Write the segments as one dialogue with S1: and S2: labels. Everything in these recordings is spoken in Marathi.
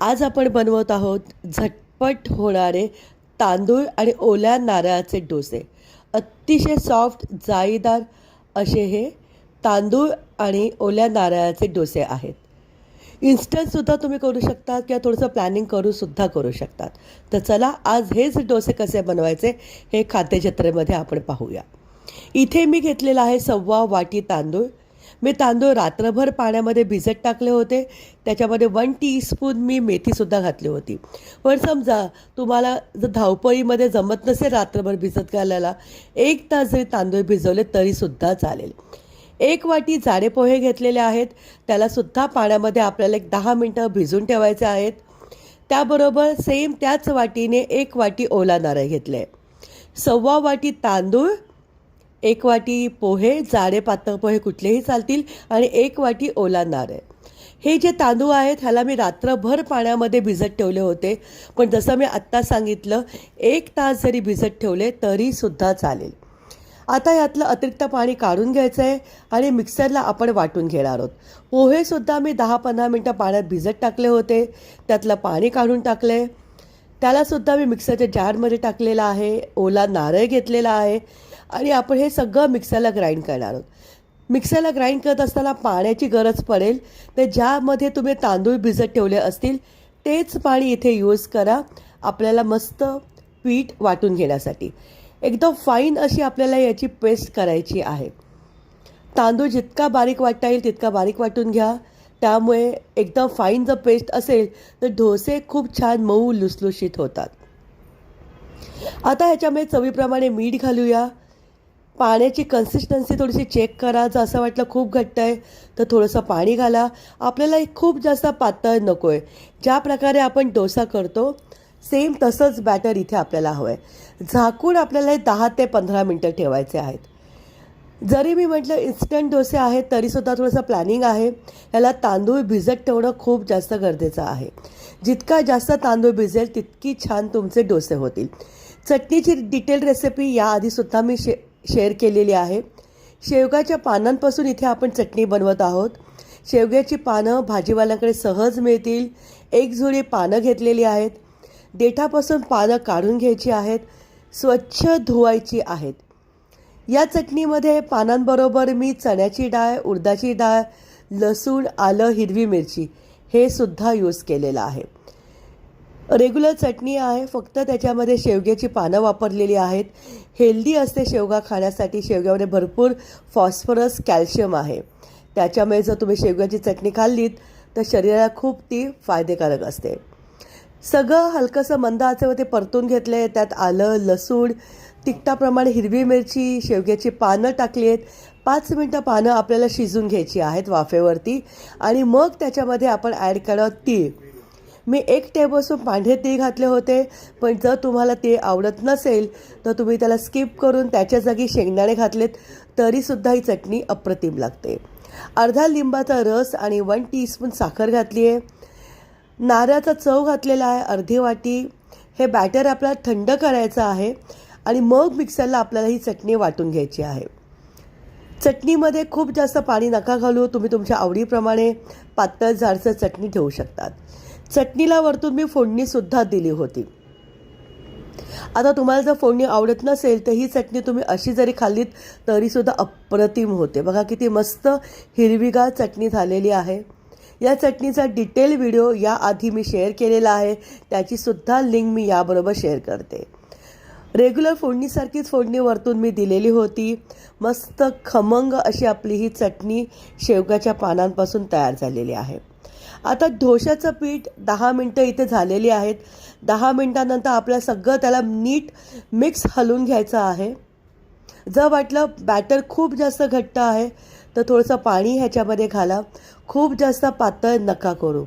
S1: आज आपण बनवत आहोत झटपट होणारे तांदूळ आणि ओल्या नारळाचे डोसे. अतिशय सॉफ्ट जाळीदार असे हे तांदूळ आणि ओल्या नारळाचे डोसे आहेत. इन्स्टंटसुद्धा तुम्ही करू शकता किंवा थोडंसं प्लॅनिंग करूनसुद्धा करू शकतात. तर चला आज हेच डोसे कसे बनवायचे हे खाद्यजत्रेमध्ये आपण पाहूया. इथे मी घेतलेला आहे सव्वा वाटी तांदूळ. मी तांदूळ रात्रभर पाण्यामध्ये भिजत टाकले होते. त्याच्यामध्ये वन टीस्पून मी मेथीसुद्धा घातली होती. पण समजा तुम्हाला जर धावपळीमध्ये जमत नसेल रात्रभर भिजत घालायला एक तास जरी तांदूळ भिजवले तरीसुद्धा चालेल. एक वाटी जाडे पोहे घेतलेले आहेत. त्यालासुद्धा पाण्यामध्ये आपल्याला एक दहा मिनटं भिजून ठेवायचे आहेत. त्याबरोबर सेम त्याच वाटीने एक वाटी ओला नारळ घेतले. सव्वा वाटी तांदूळ एक वाटी पोहे जाडे पातळ पोहे कुठलेही चालतील आणि एक वाटी ओला नारळ हे जे तांदूळ आहेत ह्याला मी रात्रभर पाण्यामध्ये भिजत ठेवले होते. पण जसं मी आत्ता सांगितलं एक तास जरी भिजत ठेवले तरीसुद्धा चालेल. आता यातलं अतिरिक्त पाणी काढून घ्यायचं आहे आणि मिक्सरला आपण वाटून घेणार आहोत. पोहेसुद्धा मी दहा पंधरा मिनटं पाण्यात भिजत टाकले होते. त्यातलं पाणी काढून टाकले त्यालासुद्धा मी मिक्सरच्या जारमध्ये टाकलेला आहे. ओला नारळ घेतलेला आहे. आणि आपण हे सगळं मिक्सरला ग्राइंड करणार आहोत. मिक्सरला ग्राइंड करत असताना पाण्याची गरज पडेल तर ज्यामध्ये तुम्ही तांदूळ भिजत ठेवले असतील तेच पाणी इथे यूज करा. आपल्याला मस्त पीठ वाटून घेण्यासाठी. एकदम फाईन अशी आपल्याला याची पेस्ट करायची आहे. तांदूळ जितका बारीक वाटता येईल तितका बारीक वाटून घ्या. त्यामुळे एकदम फाईन जर पेस्ट असेल तर डोसे खूप छान मऊ लुसलुशीत होतात. आता ह्याच्यामध्ये चवीप्रमाणे मीठ घालूया. पाण्याची कन्सिस्टन्सी थोडीशी चेक करा. जर असं वाटलं खूप घट्ट आहे तर थोडंसं पाणी घाला. आपल्याला एक खूप जास्त पातळ नको आहे. ज्या प्रकारे आपण डोसा करतो सेम तसंच बॅटर इथे आपल्याला हवं आहे. झाकून आपल्याला हे दहा ते पंधरा मिनटं ठेवायचे आहेत. जरी मी म्हटलं इन्स्टंट डोसे आहेत तरीसुद्धा थोडंसं प्लॅनिंग आहे. याला तांदूळ भिजत ठेवणं खूप जास्त गरजेचं आहे. जितका जास्त तांदूळ भिजेल तितकी छान तुमचे डोसे होतील. चटणीची डिटेल रेसिपी याआधीसुद्धा मी शे शेअर केलेली आहे. शेवगाच्या पानांपासून इथे आपण चटणी बनवत आहोत. शेवग्याची पानं भाजीवाल्यांकडे सहज मिळतील. एक जुळी पानं घेतलेली आहेत. देठापासून पानं काढून घ्यायची आहेत. स्वच्छ धुवायची आहेत. या चटणीमध्ये पानांबरोबर मी चण्याची डाळ उडदाची डाळ लसूण आलं हिरवी मिरची हे सुद्धा यूज केलेलं आहे. रेग्युलर चटणी आहे फक्त त्याच्यामध्ये शेवग्याची पानं वापरलेली आहेत. हेल्दी असते शेवगा खाण्यासाठी. शेवग्यामध्ये भरपूर फॉस्फरस कॅल्शियम आहे. त्याच्यामुळे जर तुम्ही शेवग्याची चटणी खाल्लीत तर शरीराला खूप ती फायदेकारक असते. सगळं हलकंसं मंद आचेवर ते परतून घेतलं आहे त्यात आलं लसूण तिखटाप्रमाणे हिरवी मिरची शेवग्याची पानं टाकली आहेत पाच मिनटं पानं आपल्याला शिजून घ्यायची आहेत वाफेवरती. आणि मग त्याच्यामध्ये आपण ॲड करावं तीळ. मी एक टेबलस्पून पांढरे तीळ घातले होते पण जर तुम्हाला ते आवडत नसेल तर तुम्ही त्याला स्किप करून त्याच्या जागी शेंगदाणे घातलेत तरीसुद्धा ही चटणी अप्रतिम लागते. अर्धा लिंबाचा रस आणि वन टीस्पून साखर घातली आहे नारळाचा चव घातलेला आहे अर्धी वाटी. हे बॅटर आपल्याला थंड करायचं आहे आणि मग मिक्सरला आपल्याला ही चटणी वाटून घ्यायची आहे. चटणीमध्ये खूप जास्त पाणी नका घालू तुम्ही तुमच्या आवडीप्रमाणे पातळ जाडसर चटणी ठेवू शकतात. चटणीला वरतून मी फोडणीसुद्धा दिली होती. आता तुम्हाला जर फोडणी आवडत नसेल तर ही चटणी तुम्ही अशी जरी खाल्लीत तरीसुद्धा अप्रतिम होते. बघा किती मस्त हिरवीगार चटणी झालेली आहे. या चटणीचा डिटेल व्हिडिओ याआधी मी शेअर केलेला आहे. त्याचीसुद्धा लिंक मी याबरोबर शेअर करते. रेग्युलर फोडणीसारखीच फोडणी वरतून मी दिलेली होती. मस्त खमंग अशी आपली ही चटणी शेवगाच्या पानांपासून तयार झालेली आहे. आता ढोशाचं पीठ दहा मिनटं इथे झालेली आहेत. दहा मिनटानंतर आपलं सगळं त्याला नीट मिक्स हलवून घ्यायचं आहे. जर वाटलं बॅटर खूप जास्त घट्ट आहे तर थोडंसं पाणी ह्याच्यामध्ये घाला. खूप जास्त पातळ नका करू.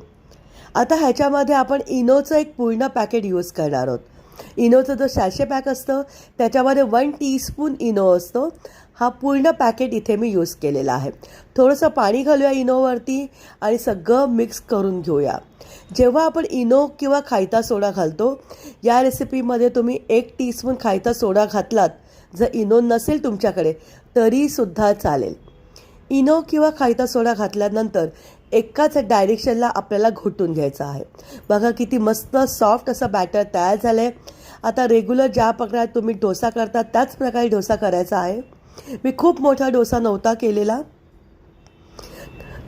S1: आता ह्याच्यामध्ये आपण इनोचं एक पूर्ण पॅकेट यूज करणार आहोत. इनोचं जो सॅशे पॅक असतं त्याच्यामध्ये वन टीस्पून इनो असतो. हा पूर्ण पॅकेट इथे मी यूज केलेला आहे. थोडंसं पाणी घालूया इनोवरती आणि सगळं मिक्स करून घेऊया. जेव्हा आपण इनो किंवा खायता सोडा घालतो या रेसिपीमध्ये तुम्ही एक टीस्पून खायता सोडा घातलात जर इनो नसेल तुमच्याकडे तरीसुद्धा चालेल. इनो किंवा खायता सोडा घातल्यानंतर एकाच डायरेक्शनला आपल्याला घोटून घ्यायचं आहे. बघा किती मस्त सॉफ्ट असं बॅटर तयार झालं आहे आता रेग्युलर ज्या प्रकारे तुम्ही डोसा करता त्याच प्रकारे डोसा करायचा आहे. मी खूप मोठा डोसा नव्हता केलेला.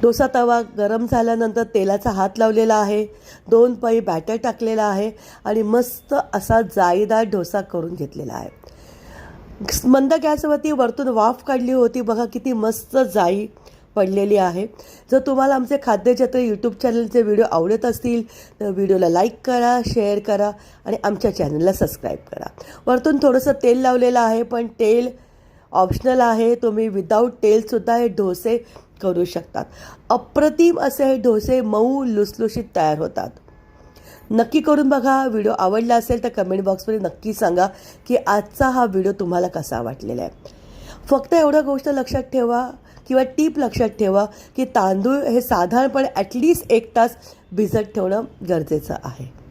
S1: डोसा तवा गरम झाल्यानंतर तेलाचा हात लावलेला आहे. दोन पै बॅटर टाकलेला आहे आणि मस्त असा जाळीदार डोसा करून घेतलेला आहे. मंद गॅसवरती वरतून वाफ काढली होती. बघा किती मस्त जाळी पडलेली आहे. जर तुम्हाला आमचे खाद्यजत्र यूट्यूब चॅनलचे व्हिडिओ आवडत असतील तर व्हिडिओला लाईक करा शेअर करा आणि आमच्या चॅनलला सबस्क्राईब करा. वरतून थोडंसं तेल लावलेलं आहे पण तेल ऑप्शनल आहे. तुम्ही विदाऊट तेलसुद्धा हे डोसे करू शकतात. अप्रतिम असे हे डोसे मऊ लुसलुशीत तयार होतात. नक्की करून बघा. व्हिडिओ आवडला असेल तर कमेंट बॉक्समध्ये नक्की सांगा की आजचा हा व्हिडिओ तुम्हाला कसा वाटलेला आहे. फक्त एवढं गोष्ट लक्षात ठेवा. किंवा टीप लक्षात ठेवा की तांदूळ हे साधारणपणे ॲटलिस्ट एक तास भिजत ठेवणं गरजेचं आहे.